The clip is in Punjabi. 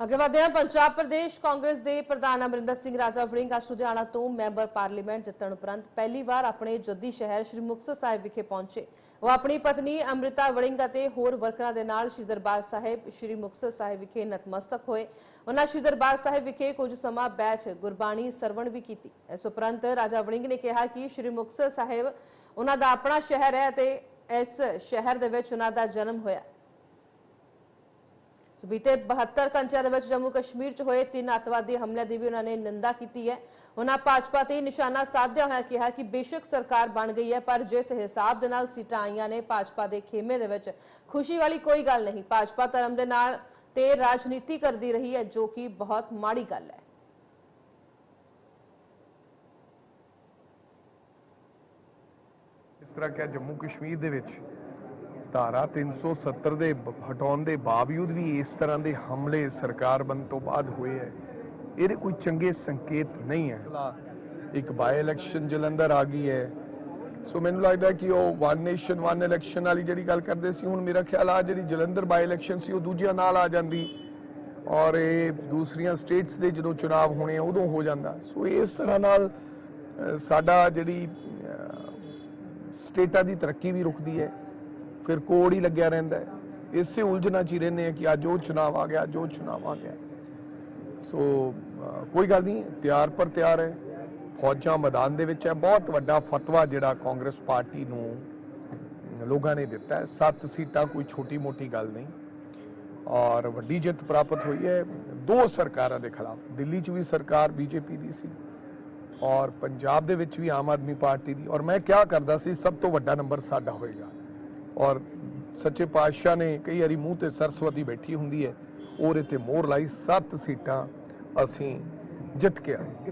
ਅੱਗੇ ਵਧਦੇ ਹਾਂ। ਪੰਜਾਬ ਪ੍ਰਦੇਸ਼ ਕਾਂਗਰਸ ਦੇ ਪ੍ਰਧਾਨ ਅਮਰਿੰਦਰ ਸਿੰਘ ਰਾਜਾ ਵੜਿੰਗ ਅੱਜ ਲੁਧਿਆਣਾ ਤੋਂ ਮੈਂਬਰ ਪਾਰਲੀਮੈਂਟ ਜਿੱਤਣ ਉਪਰੰਤ ਪਹਿਲੀ ਵਾਰ ਆਪਣੇ ਜੱਦੀ ਸ਼ਹਿਰ ਸ੍ਰੀ ਮੁਕਤਸਰ ਸਾਹਿਬ ਵਿਖੇ ਪਹੁੰਚੇ। ਉਹ ਆਪਣੀ ਪਤਨੀ ਅੰਮ੍ਰਿਤਾ ਵੜਿੰਗ ਅਤੇ ਹੋਰ ਵਰਕਰਾਂ ਦੇ ਨਾਲ ਸ੍ਰੀ ਦਰਬਾਰ ਸਾਹਿਬ ਸ੍ਰੀ ਮੁਕਤਸਰ ਸਾਹਿਬ ਵਿਖੇ ਨਤਮਸਤਕ ਹੋਏ। ਉਹਨਾਂ ਸ੍ਰੀ ਦਰਬਾਰ ਸਾਹਿਬ ਵਿਖੇ ਕੁਝ ਸਮਾਂ ਬੈਠ ਗੁਰਬਾਣੀ ਸਰਵਣ ਵੀ ਕੀਤੀ। ਇਸ ਉਪਰੰਤ ਰਾਜਾ ਵੜਿੰਗ ਨੇ ਕਿਹਾ ਕਿ ਸ੍ਰੀ ਮੁਕਤਸਰ ਸਾਹਿਬ ਉਹਨਾਂ ਦਾ ਆਪਣਾ ਸ਼ਹਿਰ ਹੈ ਅਤੇ ਇਸ ਸ਼ਹਿਰ ਦੇ ਵਿੱਚ ਉਹਨਾਂ ਦਾ ਜਨਮ ਹੋਇਆ। ਸੋ ਬੀਤੇ 72 ਘੰਟਿਆਂ ਦੇ ਵਿੱਚ ਜੰਮੂ ਕਸ਼ਮੀਰ 'ਚ ਹੋਏ ਤਿੰਨ ਅੱਤਵਾਦੀ ਹਮਲਿਆਂ ਦੀ ਵੀ ਉਹਨਾਂ ਨੇ ਨਿੰਦਾ ਕੀਤੀ ਹੈ। ਉਹਨਾਂ ਭਾਜਪਾ ਤੇ ਨਿਸ਼ਾਨਾ ਸਾਧਿਆ ਹੋਇਆ ਕਿਹਾ ਕਿ ਬੇਸ਼ੱਕ ਸਰਕਾਰ ਬਣ ਗਈ ਹੈ, ਪਰ ਜਿਸ ਹਿਸਾਬ ਦੇ ਨਾਲ ਸੀਟਾਂ ਆਈਆਂ ਨੇ ਭਾਜਪਾ ਦੇ ਖੇਮੇ ਦੇ ਵਿੱਚ, ਖੁਸ਼ੀ ਵਾਲੀ ਕੋਈ ਗੱਲ ਨਹੀਂ। ਭਾਜਪਾ ਧਰਮ ਦੇ ਨਾਲ ਤੇ ਰਾਜਨੀਤੀ ਕਰਦੀ ਰਹੀ ਹੈ, ਜੋ ਕਿ ਬਹੁਤ ਮਾੜੀ ਗੱਲ ਹੈ। ਇਸ ਤਰ੍ਹਾਂ ਕਿ ਜੰਮੂ ਕਸ਼ਮੀਰ ਦੇ ਵਿੱਚ ਧਾਰਾ 370 ਦੇ ਹਟਾਉਣ ਦੇ ਬਾਵਜੂਦ ਵੀ ਇਸ ਤਰ੍ਹਾਂ ਦੇ ਹਮਲੇ ਸਰਕਾਰ ਬਣ ਤੋਂ ਬਾਅਦ ਹੋਏ ਹੈ, ਇਹਦੇ ਕੋਈ ਚੰਗੇ ਸੰਕੇਤ ਨਹੀਂ ਹੈ। ਇੱਕ ਬਾਈ ਇਲੈਕਸ਼ਨ ਜਲੰਧਰ ਆ ਗਈ ਹੈ। ਸੋ ਮੈਨੂੰ ਲੱਗਦਾ ਕਿ ਉਹ ਵਨ ਨੇਸ਼ਨ ਵਨ ਇਲੈਕਸ਼ਨ ਵਾਲੀ ਜਿਹੜੀ ਗੱਲ ਕਰਦੇ ਸੀ, ਹੁਣ ਮੇਰਾ ਖਿਆਲ ਆ ਜਿਹੜੀ ਜਲੰਧਰ ਬਾਈ ਇਲੈਕਸ਼ਨ ਸੀ, ਉਹ ਦੂਜਿਆਂ ਨਾਲ ਆ ਜਾਂਦੀ ਔਰ ਇਹ ਦੂਸਰੀਆਂ ਸਟੇਟਸ ਦੇ ਜਦੋਂ ਚੁਣਾਵ ਹੋਣੇ ਆ, ਉਦੋਂ ਹੋ ਜਾਂਦਾ। ਸੋ ਇਸ ਤਰ੍ਹਾਂ ਨਾਲ ਸਾਡਾ ਜਿਹੜੀ ਸਟੇਟਾਂ ਦੀ ਤਰੱਕੀ ਵੀ ਰੁਕਦੀ ਹੈ। ਫਿਰ ਕੋੜ ਹੀ ਲੱਗਿਆ ਰਹਿੰਦਾ ਹੈ। ਇਸੇ ਉਲਝਣਾ ਚ ਹੀ ਰਹਿੰਦੇ ਆ ਕਿ ਅੱਜ ਉਹ ਚੁਣਾਵ ਆ ਗਿਆ, ਅੱਜ ਉਹ ਚੁਣਾਵ ਆ ਗਿਆ। ਸੋ ਕੋਈ ਗੱਲ ਨਹੀਂ, ਤਿਆਰ ਪਰ ਤਿਆਰ ਹੈ। ਫੌਜਾਂ ਮੈਦਾਨ ਦੇ ਵਿੱਚ ਹੈ। ਬਹੁਤ ਵੱਡਾ ਫਤਵਾ ਜਿਹੜਾ ਕਾਂਗਰਸ ਪਾਰਟੀ ਨੂੰ ਲੋਕਾਂ ਨੇ ਦਿੱਤਾ ਹੈ। ਸੱਤ ਸੀਟਾਂ ਕੋਈ ਛੋਟੀ ਮੋਟੀ ਗੱਲ ਨਹੀਂ। ਔਰ ਵੱਡੀ ਜਿੱਤ ਪ੍ਰਾਪਤ ਹੋਈ ਹੈ। ਦੋ ਸਰਕਾਰਾਂ ਦੇ ਖਿਲਾਫ, ਦਿੱਲੀ 'ਚ ਵੀ ਸਰਕਾਰ, ਬੀਜੇਪੀ ਦੀ ਸੀ। ਔਰ ਪੰਜਾਬ ਦੇ ਵਿੱਚ ਵੀ ਆਮ ਆਦਮੀ ਪਾਰਟੀ ਦੀ। ਔਰ ਮੈਂ ਕਿਹਾ ਕਰਦਾ ਸੀ, ਸਭ ਤੋਂ ਵੱਡਾ ਨੰਬਰ ਸਾਡਾ ਹੋਏਗਾ। ਔਰ ਸੱਚੇ ਪਾਤਸ਼ਾਹ ਨੇ ਕਈ ਵਾਰੀ ਮੂੰਹ ਤੇ ਸਰਸਵਤੀ ਬੈਠੀ ਹੁੰਦੀ ਹੈ, ਉਹਦੇ ਤੇ ਮੋਹਰ ਲਾਈ, ਸੱਤ ਸੀਟਾਂ ਅਸੀਂ ਜਿੱਤ ਕੇ ਆਏ।